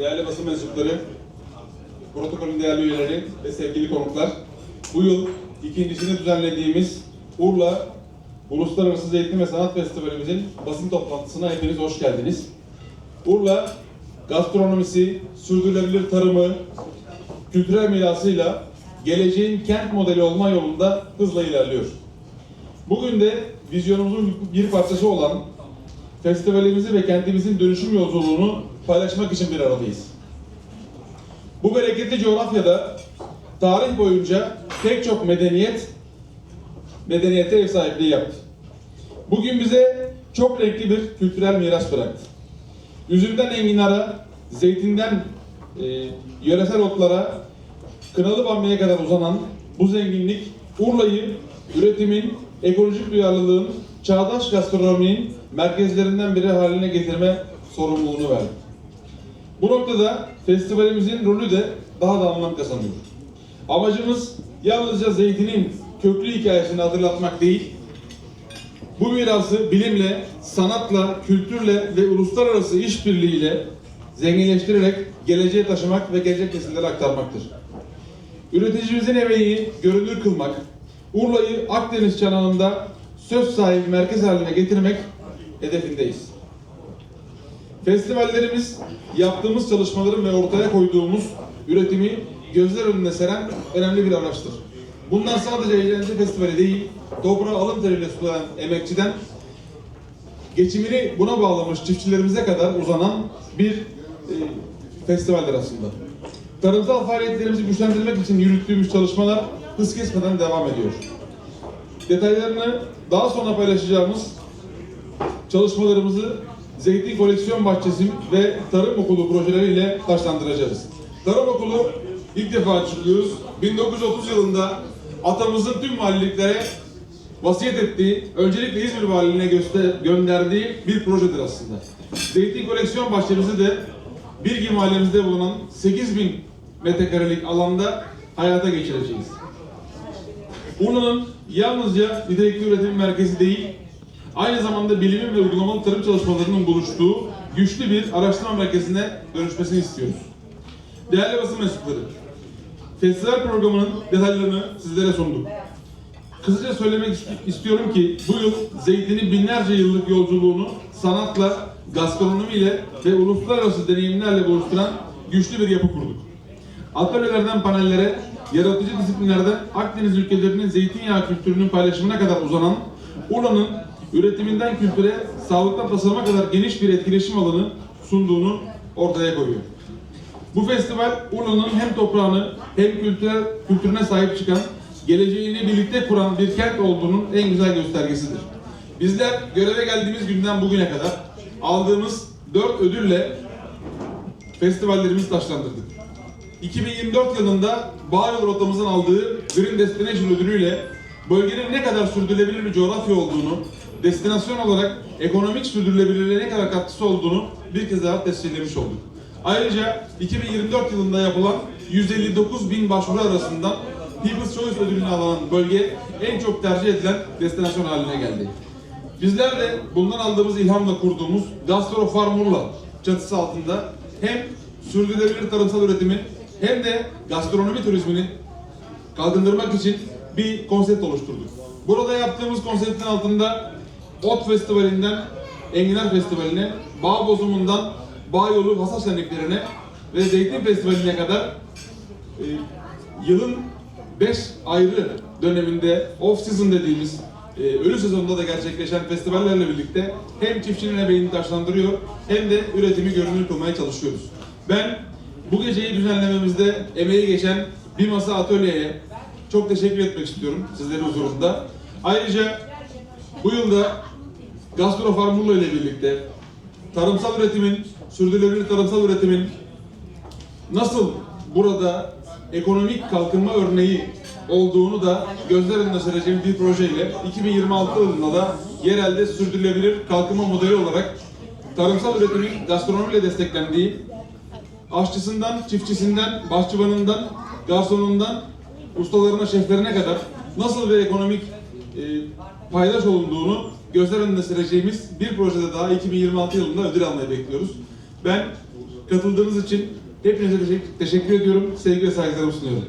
değerli basın mensupları, protokolün değerli üyeleri ve sevgili konuklar, bu yıl ikincisini düzenlediğimiz Urla Uluslararası Zeytin ve Sanat Festivalimizin basın toplantısına hepiniz hoş geldiniz. Urla, gastronomisi, sürdürülebilir tarımı, kültürel mirasıyla geleceğin kent modeli olma yolunda hızla ilerliyor. Bugün de vizyonumuzun bir parçası olan festivalimizi ve kentimizin dönüşüm yolculuğunu paylaşmak için bir aradayız. Bu bereketli coğrafyada tarih boyunca pek çok medeniyet medeniyete ev sahipliği yaptı. Bugün bize çok renkli bir kültürel miras bıraktı. Üzümden enginara, zeytinden e, yöresel otlara, kınalı bamyaya kadar uzanan bu zenginlik Urla'yı üretimin, ekolojik duyarlılığın, çağdaş gastronominin merkezlerinden biri haline getirme sorumluluğunu verdi. Bu noktada festivalimizin rolü de daha da anlam kazanıyor. Amacımız yalnızca zeytinin köklü hikayesini hatırlatmak değil, bu mirası bilimle, sanatla, kültürle ve uluslararası işbirliğiyle zenginleştirerek geleceğe taşımak ve gelecek nesillere aktarmaktır. Üreticimizin emeğini görünür kılmak, Urla'yı Akdeniz çanağında söz sahibi merkez haline getirmek hedefindeyiz. Festivallerimiz yaptığımız çalışmaların ve ortaya koyduğumuz üretimi gözler önüne seren önemli bir araçtır. Bunlar sadece eğlence festivali değil, toprağı alın teriyle sulayan emekçiden geçimini buna bağlamış çiftçilerimize kadar uzanan bir e, festivaldir aslında. Tarımsal faaliyetlerimizi güçlendirmek için yürüttüğümüz çalışmalar hız kesmeden devam ediyor. Detaylarını daha sonra paylaşacağımız çalışmalarımızı Zeytin Koleksiyon Bahçesi ve Tarım Okulu projeleriyle taşlandıracağız. Tarım Okulu ilk defa açılıyoruz. 1930 yılında atamızın tüm valiliklere vasiyet ettiği, öncelikle İzmir Valiliğine göster gönderdiği bir projedir aslında. Zeytin Koleksiyon Bahçemizi de Bilgi Mahallemizde bulunan 8000 metrekarelik alanda hayata geçireceğiz. Urla'nın yalnızca nitelikli üretim merkezi değil, aynı zamanda bilimin ve uygulamalı tarım çalışmalarının buluştuğu güçlü bir araştırma merkezine dönüşmesini istiyoruz. Değerli basın mensupları, festival programının detaylarını sizlere sunduk. Kısaca söylemek ist- istiyorum ki bu yıl Zeytin'in binlerce yıllık yolculuğunu sanatla, gastronomiyle ve uluslararası deneyimlerle buluşturan güçlü bir yapı kurduk. Atölyelerden panellere, yaratıcı disiplinlerden Akdeniz ülkelerinin zeytinyağı kültürünün paylaşımına kadar uzanan Urla'nın üretiminden kültüre, sağlıktan tasarıma kadar geniş bir etkileşim alanı sunduğunu ortaya koyuyor. Bu festival Urla'nın hem toprağını hem kültürel, kültürüne sahip çıkan, geleceğini birlikte kuran bir kent olduğunun en güzel göstergesidir. Bizler göreve geldiğimiz günden bugüne kadar aldığımız dört ödülle festivallerimizi taşlandırdık. 2024 yılında Bağyol rotamızın aldığı Green Destination ödülüyle bölgenin ne kadar sürdürülebilir bir coğrafya olduğunu, destinasyon olarak ekonomik sürdürülebilirliğe ne kadar katkısı olduğunu bir kez daha tescillemiş olduk. Ayrıca 2024 yılında yapılan 159 bin başvuru arasından People's Choice ödülünü alan bölge en çok tercih edilen destinasyon haline geldi. Bizler de bundan aldığımız ilhamla kurduğumuz Gastro Farm Urla çatısı altında hem sürdürülebilir tarımsal üretimi hem de gastronomi turizmini kalkındırmak için bir konsept oluşturduk. Burada yaptığımız konseptin altında Ot Festivali'nden Enginar Festivali'ne, Bağ Bozumundan Bağ Yolu Hasat Şenliklerine ve Zeytin Festivali'ne kadar e, yılın 5 ayrı döneminde off season dediğimiz e, ölü sezonunda da gerçekleşen festivallerle birlikte hem çiftçinin emeğini taşlandırıyor hem de üretimi görünür kılmaya çalışıyoruz. Ben bu geceyi düzenlememizde emeği geçen bir masa atölyeye çok teşekkür etmek istiyorum sizlerin huzurunda. Ayrıca bu yılda Gastro Farmurla ile birlikte tarımsal üretimin, sürdürülebilir tarımsal üretimin nasıl burada ekonomik kalkınma örneği olduğunu da gözler önüne sereceğim bir projeyle 2026 yılında da yerelde sürdürülebilir kalkınma modeli olarak tarımsal üretimin gastronomiyle desteklendiği, aşçısından, çiftçisinden, bahçıvanından, garsonundan, ustalarına, şeflerine kadar nasıl bir ekonomik e, paydaş olunduğunu gözler önüne sereceğimiz bir projede daha 2026 yılında ödül almayı bekliyoruz. Ben katıldığınız için hepinize teşekkür ediyorum. Sevgi ve saygılarımı sunuyorum.